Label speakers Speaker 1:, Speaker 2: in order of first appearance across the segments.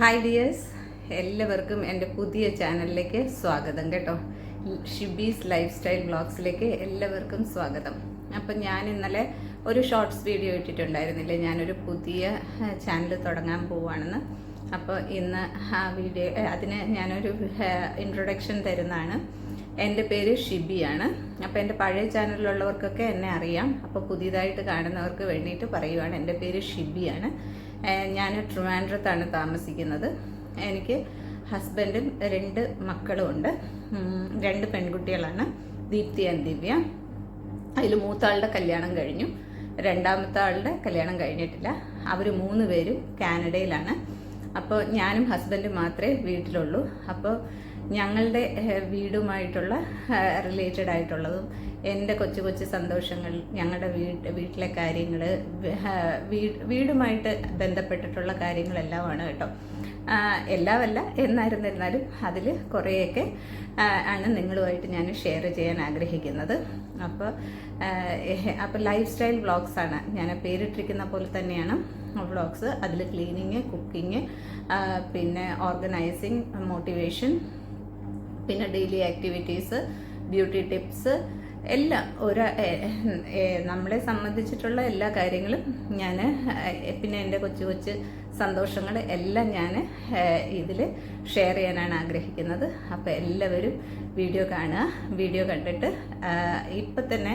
Speaker 1: Hi dears എല്ലാവർക്കും എന്റെ പുതിയ ചാനലിലേക്ക് സ്വാഗതം കേട്ടോ. ഷിബീസ് ലൈഫ് സ്റ്റൈൽ ബ്ലോഗ്സിലേക്ക് എല്ലാവർക്കും സ്വാഗതം. അപ്പം ഞാൻ ഇന്നലെ ഒരു ഷോർട്സ് വീഡിയോ ഇട്ടിട്ടുണ്ടായിരുന്നില്ലേ? ഞാനൊരു പുതിയ ചാനൽ തുടങ്ങാൻ പോവുകയാണെന്ന് അപ്പോൾ ഇന്ന് ആ വീഡിയോ അതിന് ഞാനൊരു ഇൻട്രൊഡക്ഷൻ തരുന്നതാണ്. എന്റെ പേര് ഷിബിയാണ് അപ്പോൾ എന്റെ പഴയ ചാനലിലുള്ളവർക്കൊക്കെ എന്നെ അറിയാം. അപ്പോൾ പുതിയതായിട്ട് കാണുന്നവർക്ക് വേണ്ടിയിട്ട് പറയുവാണ്. എന്റെ പേര് ഷിബിയാണ് ഞാൻ ട്രിവാൻഡ്രത്താണ് താമസിക്കുന്നത്. എനിക്ക് ഹസ്ബൻഡും രണ്ട് മക്കളും ഉണ്ട് രണ്ട് പെൺകുട്ടികളാണ്. ദീപ്തി ആൻഡ് ദിവ്യ. അതിൽ മൂത്താളുടെ കല്യാണം കഴിഞ്ഞു. രണ്ടാമത്തെ ആളുടെ കല്യാണം കഴിഞ്ഞിട്ടില്ല. അവർ മൂന്ന് പേരും കാനഡയിലാണ്. അപ്പോൾ ഞാനും ഹസ്ബൻഡും മാത്രമേ വീട്ടിലുള്ളൂ. അപ്പോൾ ഞങ്ങളുടെ വീടുമായിട്ടുള്ള റിലേറ്റഡ് ആയിട്ടുള്ളതും എന്റെ കൊച്ചു കൊച്ചു സന്തോഷങ്ങൾ ഞങ്ങളുടെ വീട്ട് വീട്ടിലെ കാര്യങ്ങൾ വീടുമായിട്ട് ബന്ധപ്പെട്ടിട്ടുള്ള കാര്യങ്ങളെല്ലാമാണ് കേട്ടോ. എല്ലാമല്ല എന്നായിരുന്നിരുന്നാലും അതിൽ കുറേയൊക്കെ ആണ് നിങ്ങളുമായിട്ട് ഞാൻ ഷെയർ ചെയ്യാൻ ആഗ്രഹിക്കുന്നത്. അപ്പോൾ അപ്പോൾ ലൈഫ് സ്റ്റൈൽ വ്ളോഗ്സാണ് ഞാൻ പേരിട്ടിരിക്കുന്ന പോലെ തന്നെയാണ് വ്ളോഗ്സ്. അതിൽ ക്ലീനിങ് കുക്കിങ് പിന്നെ ഓർഗനൈസിങ് മോട്ടിവേഷൻ പിന്നെ ഡെയിലി ആക്ടിവിറ്റീസ് ബ്യൂട്ടി ടിപ്സ് എല്ലാം ഒരു നമ്മളെ സംബന്ധിച്ചിട്ടുള്ള എല്ലാ കാര്യങ്ങളും ഞാൻ പിന്നെ എന്റെ കൊച്ചു കൊച്ചു സന്തോഷങ്ങൾ എല്ലാം ഞാൻ ഇതിൽ ഷെയർ ചെയ്യാനാണ് ആഗ്രഹിക്കുന്നത്. അപ്പോൾ എല്ലാവരും വീഡിയോ കാണുക. വീഡിയോ കണ്ടിട്ട് ഇപ്പം തന്നെ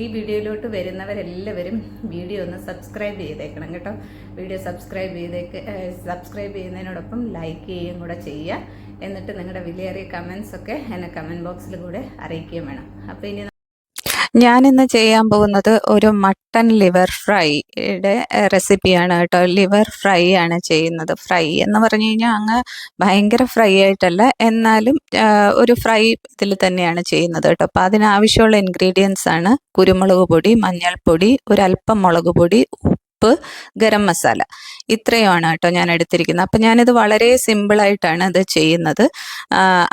Speaker 1: ഈ വീഡിയോയിലോട്ട് വരുന്നവരെല്ലാവരും വീഡിയോ ഒന്ന് സബ്സ്ക്രൈബ് ചെയ്തേക്കണം കേട്ടോ. വീഡിയോ സബ്സ്ക്രൈബ് ചെയ്തേക്ക് സബ്സ്ക്രൈബ് ചെയ്യുന്നതിനോടൊപ്പം ലൈക്ക് ചെയ്യുകയും കൂടെ ചെയ്യുക. എന്നിട്ട് നിങ്ങളുടെ വിലയേറിയ കമൻസ് ഒക്കെ എന്നെ കമന്റ് ബോക്സിൽ കൂടെ അറിയിക്കുകയും വേണം. അപ്പോൾ ഇനി
Speaker 2: ഞാനിന്ന് ചെയ്യാൻ പോകുന്നത് ഒരു മട്ടൺ ലിവർ ഫ്രൈയുടെ റെസിപ്പിയാണ് കേട്ടോ. ലിവർ ഫ്രൈ ആണ് ചെയ്യുന്നത്. ഫ്രൈ എന്ന് പറഞ്ഞു കഴിഞ്ഞാൽ അങ്ങ് ഭയങ്കര ഫ്രൈ ആയിട്ടല്ല എന്നാലും ഒരു ഫ്രൈ ഇതിൽ തന്നെയാണ് ചെയ്യുന്നത് കേട്ടോ. അപ്പോൾ അതിനാവശ്യമുള്ള ഇൻഗ്രീഡിയൻസ് ആണ് കുരുമുളക് പൊടി മഞ്ഞൾപ്പൊടി ഒരല്പം മുളക് പൊടി ഗരം മസാല. ഇത്രയുമാണ് കേട്ടോ ഞാൻ എടുത്തിരിക്കുന്നത്. അപ്പോൾ ഞാനിത് വളരെ സിമ്പിളായിട്ടാണ് ഇത് ചെയ്യുന്നത്.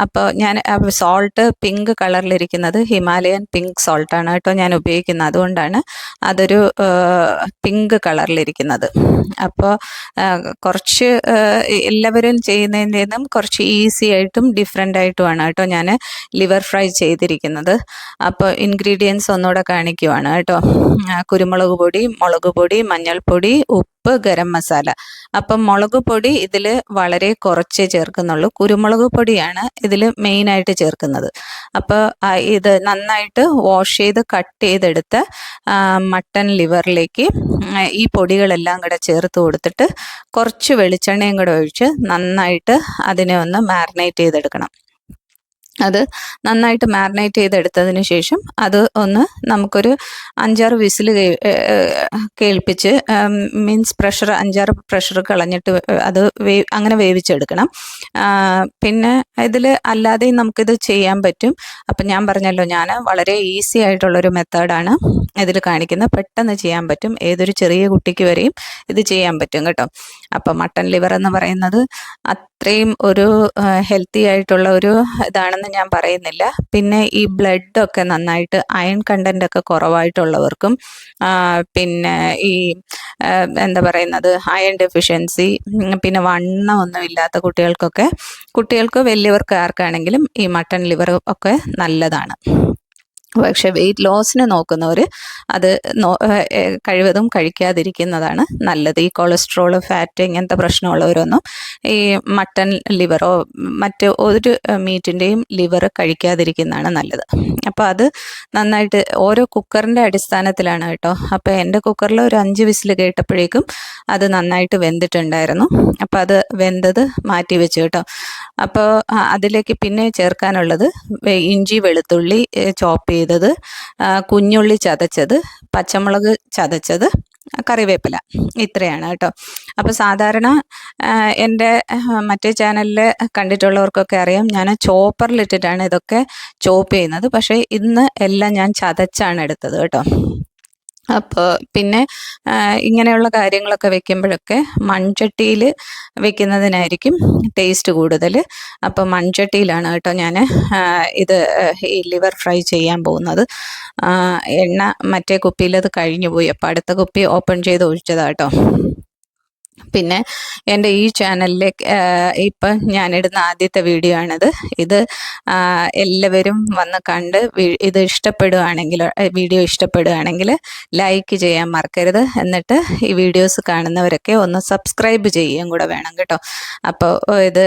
Speaker 2: അപ്പോൾ ഞാൻ സോൾട്ട് പിങ്ക് കളറിലിരിക്കുന്നത് ഹിമാലയൻ പിങ്ക് സോൾട്ടാണ് കേട്ടോ ഞാൻ ഉപയോഗിക്കുന്നത്. അതുകൊണ്ടാണ് അതൊരു പിങ്ക് കളറിലിരിക്കുന്നത് അപ്പോൾ കുറച്ച് എല്ലാവരും ചെയ്യുന്നതിന്റെ കുറച്ച് ഈസി ആയിട്ടും ഡിഫറെന്റ് ആയിട്ടുമാണ് കേട്ടോ ഞാൻ ലിവർ ഫ്രൈ ചെയ്തിരിക്കുന്നത്. അപ്പോൾ ഇൻഗ്രീഡിയൻസ് ഒന്നുകൂടെ കാണിക്കുവാണ് കേട്ടോ. കുരുമുളക് പൊടി മുളക് പൊടി മഞ്ഞൾപ്പൊടി ഉപ്പ് ഗരം മസാല. അപ്പം മുളക് പൊടി ഇതിൽ വളരെ കുറച്ചേ ചേർക്കുന്നുള്ളൂ. കുരുമുളക് പൊടിയാണ് ഇതിൽ മെയിനായിട്ട് ചേർക്കുന്നത്. അപ്പോൾ ഇത് നന്നായിട്ട് വാഷ് ചെയ്ത് കട്ട് ചെയ്തെടുത്ത് മട്ടൺ ലിവറിലേക്ക് ഈ പൊടികളെല്ലാം കൂടെ ചേർത്ത് കൊടുത്തിട്ട് കുറച്ച് വെളിച്ചെണ്ണയും കൂടെ ഒഴിച്ച് നന്നായിട്ട് അതിനെ ഒന്ന് മാരിനേറ്റ് ചെയ്തെടുക്കണം. അത് നന്നായിട്ട് മാരിനേറ്റ് ചെയ്തെടുത്തതിന് ശേഷം അത് ഒന്ന് നമുക്കൊരു അഞ്ചാറ് വിസിൽ കേൾപ്പിച്ച് മീൻസ് പ്രഷർ അഞ്ചാറ് പ്രഷർ കളഞ്ഞിട്ട് അത് വേ അങ്ങനെ വേവിച്ചെടുക്കണം. പിന്നെ ഇതിൽ അല്ലാതെയും നമുക്കിത് ചെയ്യാൻ പറ്റും. അപ്പം ഞാൻ പറഞ്ഞല്ലോ ഞാൻ വളരെ ഈസി ആയിട്ടുള്ളൊരു മെത്തേഡാണ് ഇതിൽ കാണിക്കുന്നത്. പെട്ടെന്ന് ചെയ്യാൻ പറ്റും. ഏതൊരു ചെറിയ കുട്ടിക്ക് വരെയും ഇത് ചെയ്യാൻ പറ്റും കേട്ടോ. അപ്പം മട്ടൺ ലിവർ എന്ന് പറയുന്നത് അത്രയും ഒരു ഹെൽത്തി ആയിട്ടുള്ള ഒരു ഇതാണെന്ന് ഞാൻ പറയുന്നില്ല. പിന്നെ ഈ ബ്ലഡൊക്കെ നന്നായിട്ട് അയൺ കണ്ടന്റ് ഒക്കെ കുറവായിട്ടുള്ളവർക്കും പിന്നെ ഈ എന്താ പറയുന്നത് അയൺ ഡെഫിഷ്യൻസി പിന്നെ വണ്ണ ഒന്നും ഇല്ലാത്ത കുട്ടികൾക്കൊക്കെ കുട്ടികൾക്ക് വലിയവർക്ക് ആർക്കാണെങ്കിലും ഈ മട്ടൺ ലിവർ ഒക്കെ നല്ലതാണ്. പക്ഷെ വെയിറ്റ് ലോസിന് നോക്കുന്നവർ അത് കഴിവതും കഴിക്കാതിരിക്കുന്നതാണ് നല്ലത്. ഈ കൊളസ്ട്രോൾ ഫാറ്റ് ഇങ്ങനത്തെ പ്രശ്നമുള്ളവരൊന്നും ഈ മട്ടൺ ലിവറോ മറ്റ് ഒരു മീറ്റിന്റെയും ലിവർ കഴിക്കാതിരിക്കുന്നതാണ് നല്ലത്. അപ്പോൾ അത് നന്നായിട്ട് ഓരോ കുക്കറിന്റെ അടിസ്ഥാനത്തിലാണ് കേട്ടോ. അപ്പോൾ എന്റെ കുക്കറിൽ ഒരു അഞ്ച് വിസിൽ കേട്ടപ്പോഴേക്കും അത് നന്നായിട്ട് വെന്തിട്ടുണ്ടായിരുന്നു. അപ്പോൾ അത് വെന്തത് മാറ്റി വെച്ചു കേട്ടോ. അപ്പോൾ അതിലേക്ക് പിന്നെ ചേർക്കാനുള്ളത് ഇഞ്ചി വെളുത്തുള്ളി ചോപ്പ് ചെയ്തത്. കുഞ്ഞുള്ളി ചതച്ചത് പച്ചമുളക് ചതച്ചത് കറിവേപ്പില. ഇത്രയാണ് കേട്ടോ. അപ്പോൾ സാധാരണ എന്റെ മറ്റേ ചാനലിൽ കണ്ടിട്ടുള്ളവർക്കൊക്കെ അറിയാം ഞാൻ ചോപ്പറിലിട്ടിട്ടാണ് ഇതൊക്കെ ചോപ്പ് ചെയ്യുന്നത്. പക്ഷേ ഇന്ന് എല്ലാം ഞാൻ ചതച്ചാണ് എടുത്തത് കേട്ടോ. അപ്പോൾ പിന്നെ ഇങ്ങനെയുള്ള കാര്യങ്ങളൊക്കെ വെക്കുമ്പോഴൊക്കെ മൺചട്ടിയിൽ വെക്കുന്നതിനായിരിക്കും ടേസ്റ്റ് കൂടുതൽ അപ്പോൾ മൺചട്ടിയിലാണ് കേട്ടോ ഞാൻ ഇത് ഈ ലിവർ ഫ്രൈ ചെയ്യാൻ പോകുന്നത്. എണ്ണ മറ്റേ കുപ്പിയിൽ അത് കഴിഞ്ഞു പോയി അപ്പോൾ അടുത്ത കുപ്പി ഓപ്പൺ ചെയ്ത് ഒഴിച്ചതാ കേട്ടോ. പിന്നെ എന്റെ ഈ ചാനലിലേക്ക് ഇപ്പം ഞാനിടുന്ന ആദ്യത്തെ വീഡിയോ ആണിത്. ഇത് എല്ലാവരും വന്ന് കണ്ട് ഇത് ഇഷ്ടപ്പെടുകയാണെങ്കിൽ വീഡിയോ ഇഷ്ടപ്പെടുകയാണെങ്കിൽ ലൈക്ക് ചെയ്യാൻ മറക്കരുത്. എന്നിട്ട് ഈ വീഡിയോസ് കാണുന്നവരൊക്കെ ഒന്ന് സബ്സ്ക്രൈബ് ചെയ്യുകയും കൂടെ വേണം കേട്ടോ. അപ്പോൾ ഇത്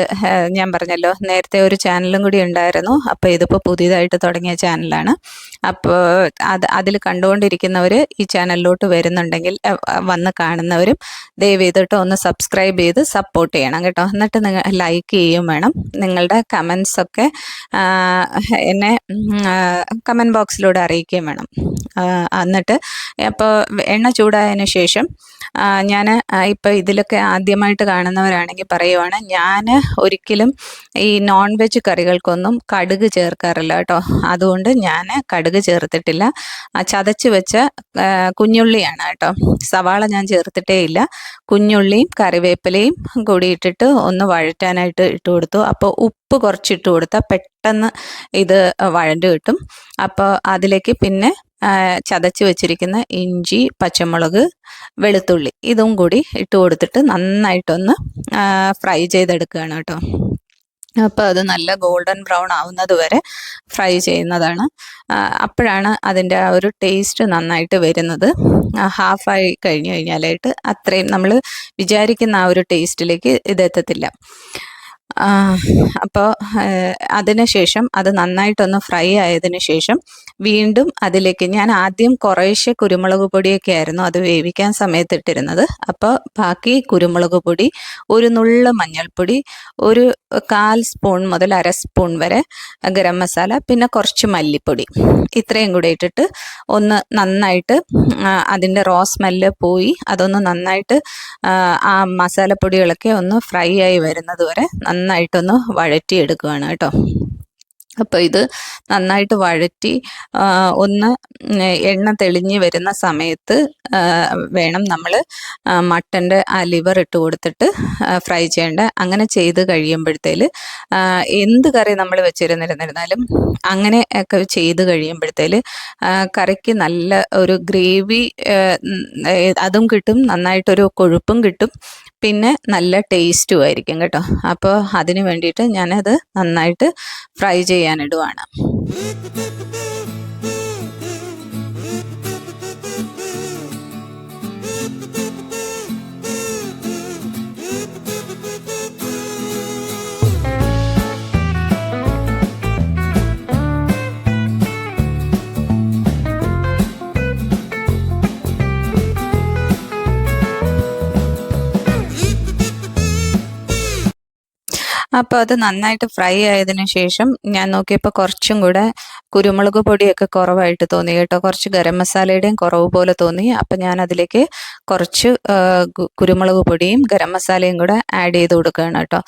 Speaker 2: ഞാൻ പറഞ്ഞല്ലോ നേരത്തെ ഒരു ചാനലും കൂടി ഉണ്ടായിരുന്നു. അപ്പോൾ ഇതിപ്പോൾ പുതിയതായിട്ട് തുടങ്ങിയ ചാനലാണ് അപ്പോൾ അത് അതിൽ കണ്ടുകൊണ്ടിരിക്കുന്നവർ ഈ ചാനലിലോട്ട് വരുന്നുണ്ടെങ്കിൽ വന്ന് കാണുന്നവരും ദയവ് ചെയ്തിട്ട് ഒന്ന് സബ്സ്ക്രൈബ് ചെയ്ത് സപ്പോർട്ട് ചെയ്യണം കേട്ടോ. എന്നിട്ട് നിങ്ങൾ ലൈക്ക് ചെയ്യും വേണം. നിങ്ങളുടെ കമൻസ് ഒക്കെ എന്നെ കമന്റ് ബോക്സിലൂടെ അറിയിക്കുകയും വേണം. എന്നിട്ട് അപ്പോൾ എണ്ണ ചൂടായതിന് ശേഷം ഞാൻ ഇപ്പോൾ ഇതിലൊക്കെ ആദ്യമായിട്ട് കാണുന്നവരാണെങ്കിൽ പറയുവാണ് ഞാൻ ഒരിക്കലും ഈ നോൺ വെജ് കറികൾക്കൊന്നും കടുക് ചേർക്കാറില്ല കേട്ടോ. അതുകൊണ്ട് ഞാൻ കടുക് ചേർത്തിട്ടില്ല. ചതച്ച് വെച്ച കുഞ്ഞുള്ളിയാണ് കേട്ടോ. സവാള ഞാൻ ചേർത്തിട്ടേ ഇല്ല. കുഞ്ഞുള്ളിയും കറിവേപ്പിലയും കൂടി ഇട്ടിട്ട് ഒന്ന് വഴറ്റാനായിട്ട് ഇട്ട് കൊടുത്തു. അപ്പോൾ ഉപ്പ് കുറച്ചിട്ട് കൊടുത്താൽ പെട്ടെന്ന് ഇത് വഴണ്ട് കിട്ടും. അപ്പോൾ അതിലേക്ക് പിന്നെ ചതച്ച് വെച്ചിരിക്കുന്ന ഇഞ്ചി പച്ചമുളക് വെളുത്തുള്ളി ഇതും കൂടി ഇട്ട് കൊടുത്തിട്ട് നന്നായിട്ടൊന്ന് ഫ്രൈ ചെയ്തെടുക്കുകയാണ് കേട്ടോ. അപ്പോൾ അത് നല്ല ഗോൾഡൻ ബ്രൗൺ ആവുന്നത് വരെ ഫ്രൈ ചെയ്യുന്നതാണ്. അപ്പോഴാണ് അതിന്റെ ആ ഒരു ടേസ്റ്റ് നന്നായിട്ട് വരുന്നത്. ഹാഫ് ആയി കഴിഞ്ഞു കഴിഞ്ഞാലായിട്ട് അത്രയും നമ്മൾ വിചാരിക്കുന്ന ആ ഒരു ടേസ്റ്റിലേക്ക് ഇതെത്തത്തില്ല അപ്പോൾ അതിനുശേഷം അത് നന്നായിട്ടൊന്ന് ഫ്രൈ ആയതിനു ശേഷം വീണ്ടും അതിലേക്ക് ഞാൻ ആദ്യം കുറേശ്ശെ കുരുമുളക് പൊടിയൊക്കെ ആയിരുന്നു അത് വേവിക്കാൻ സമയത്ത് ഇട്ടിരുന്നത് അപ്പോൾ ബാക്കി കുരുമുളക് പൊടി ഒരു നുള്ള മഞ്ഞൾപ്പൊടി ഒരു കാൽ സ്പൂൺ മുതൽ അര സ്പൂൺ വരെ ഗരം മസാല പിന്നെ കുറച്ച് മല്ലിപ്പൊടി. ഇത്രയും കൂടെ ഇട്ടിട്ട് ഒന്ന് നന്നായിട്ട് അതിന്റെ റോ സ്മെല്ല് പോയി. അതൊന്ന് നന്നായിട്ട് ആ, മസാലപ്പൊടികളൊക്കെ ഒന്ന് ഫ്രൈ ആയി വരുന്നത് വരെ നന്നായിട്ടൊന്ന് വഴറ്റിയെടുക്കുകയാണ് കേട്ടോ. അപ്പോൾ ഇത് നന്നായിട്ട് വഴറ്റി ഒന്ന് എണ്ണ തെളിഞ്ഞ് വരുന്ന സമയത്ത് വേണം നമ്മൾ മട്ടന്റെ ആ ലിവർ ഇട്ട് കൊടുത്തിട്ട് ഫ്രൈ ചെയ്യേണ്ട. അങ്ങനെ ചെയ്ത് കഴിയുമ്പോഴത്തേൽ എന്ത് കറി നമ്മൾ വെച്ചിരുന്നിരുന്നിരുന്നാലും അങ്ങനെ ഒക്കെ ചെയ്ത് കഴിയുമ്പോഴത്തേൽ കറിക്ക് നല്ല ഒരു ഗ്രേവി അതും കിട്ടും നന്നായിട്ടൊരു കൊഴുപ്പും കിട്ടും. പിന്നെ നല്ല ടേസ്റ്റും ആയിരിക്കും കേട്ടോ. അപ്പോൾ അതിന് വേണ്ടിയിട്ട് ഞാനത് നന്നായിട്ട് ഫ്രൈ ചെയ്യാനിടുവാണ്. അപ്പോൾ അത് നന്നായിട്ട് ഫ്രൈ ആയതിനു ശേഷം ഞാൻ നോക്കിയപ്പോൾ കുറച്ചും കൂടെ കുരുമുളക് പൊടിയൊക്കെ കുറവായിട്ട് തോന്നി കേട്ടോ. കുറച്ച് ഗരം മസാലയുടെയും കുറവ് പോലെ തോന്നി. അപ്പം ഞാൻ അതിലേക്ക് കുറച്ച് കുരുമുളക് പൊടിയും ഗരം മസാലയും കൂടെ ആഡ് ചെയ്ത് കൊടുക്കുകയാണ് കേട്ടോ.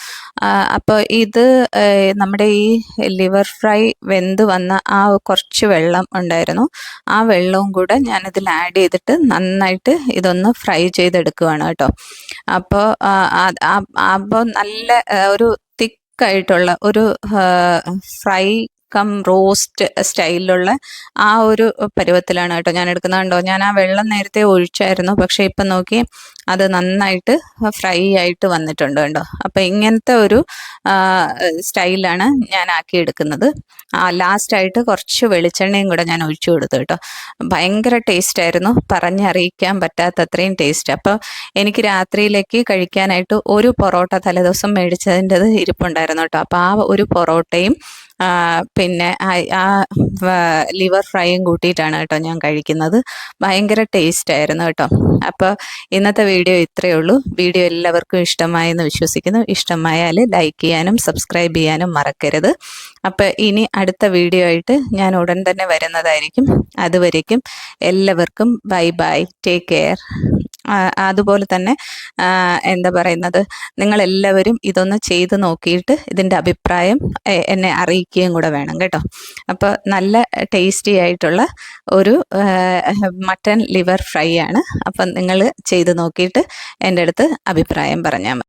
Speaker 2: അപ്പോൾ ഇത് നമ്മുടെ ഈ ലിവർ ഫ്രൈ വെന്ത് വന്ന ആ കുറച്ച് വെള്ളം ഉണ്ടായിരുന്നു. ആ വെള്ളവും കൂടെ ഇതിൽ ആഡ് ചെയ്തിട്ട് നന്നായിട്ട് ഇതൊന്ന് ഫ്രൈ ചെയ്തെടുക്കുകയാണ് കേട്ടോ. അപ്പോൾ അപ്പോൾ നല്ല ഒരു തിക്കായിട്ടുള്ള ഒരു ഫ്രൈ കം റോസ്റ്റ് സ്റ്റൈലിലുള്ള ആ ഒരു പരുവത്തിലാണ് കേട്ടോ ഞാൻ എടുക്കുന്നത്. കണ്ടോ ഞാൻ ആ വെള്ളം നേരത്തെ ഒഴിച്ചായിരുന്നു. പക്ഷെ ഇപ്പം നോക്കി അത് നന്നായിട്ട് ഫ്രൈ ആയിട്ട് വന്നിട്ടുണ്ട് കേട്ടോ അപ്പം ഇങ്ങനത്തെ ഒരു സ്റ്റൈലാണ് ഞാൻ ആക്കി എടുക്കുന്നത്. ആ ലാസ്റ്റ് ആയിട്ട് കുറച്ച് വെളിച്ചെണ്ണയും കൂടെ ഞാൻ ഒഴിച്ചു കൊടുത്തു കേട്ടോ. ഭയങ്കര ടേസ്റ്റ് ആയിരുന്നു. പറഞ്ഞറിയിക്കാൻ പറ്റാത്തത്രയും ടേസ്റ്റ് അപ്പോൾ എനിക്ക് രാത്രിയിലേക്ക് കഴിക്കാനായിട്ട് ഒരു പൊറോട്ട തലേദിവസം മേടിച്ചതിന്റെത് ഇരിപ്പുണ്ടായിരുന്നു കേട്ടോ. അപ്പോൾ ആ ഒരു പൊറോട്ടയും പിന്നെ ആ- ലിവർ ഫ്രൈയും കൂട്ടിയിട്ടാണ് കേട്ടോ ഞാൻ കഴിക്കുന്നത്. ഭയങ്കര ടേസ്റ്റ് ആയിരുന്നു കേട്ടോ. അപ്പോൾ ഇന്നത്തെ വീഡിയോ ഇത്രയേ ഉള്ളൂ. വീഡിയോ എല്ലാവർക്കും ഇഷ്ടമായെന്ന് വിശ്വസിക്കുന്നു. ഇഷ്ടമായാൽ ലൈക്ക് ചെയ്യാനും സബ്സ്ക്രൈബ് ചെയ്യാനും മറക്കരുത്. അപ്പോൾ ഇനി അടുത്ത വീഡിയോ ആയിട്ട് ഞാൻ ഉടൻ തന്നെ വരുന്നതായിരിക്കും. അതുവരേക്കും എല്ലാവർക്കും ബൈ ബൈ ടേക്ക് കെയർ അതുപോലെ തന്നെ എന്താ പറയുന്നത് നിങ്ങളെല്ലാവരും ഇതൊന്ന് ചെയ്ത് നോക്കിയിട്ട് ഇതിന്റെ അഭിപ്രായം എന്നെ അറിയിക്കുകയും കൂടെ വേണം കേട്ടോ. അപ്പോൾ നല്ല ടേസ്റ്റി ആയിട്ടുള്ള ഒരു മട്ടൻ ലിവർ ഫ്രൈ ആണ്. അപ്പം നിങ്ങൾ ചെയ്ത് നോക്കിയിട്ട് എന്റെ അടുത്ത് അഭിപ്രായം പറഞ്ഞാൽ മതി.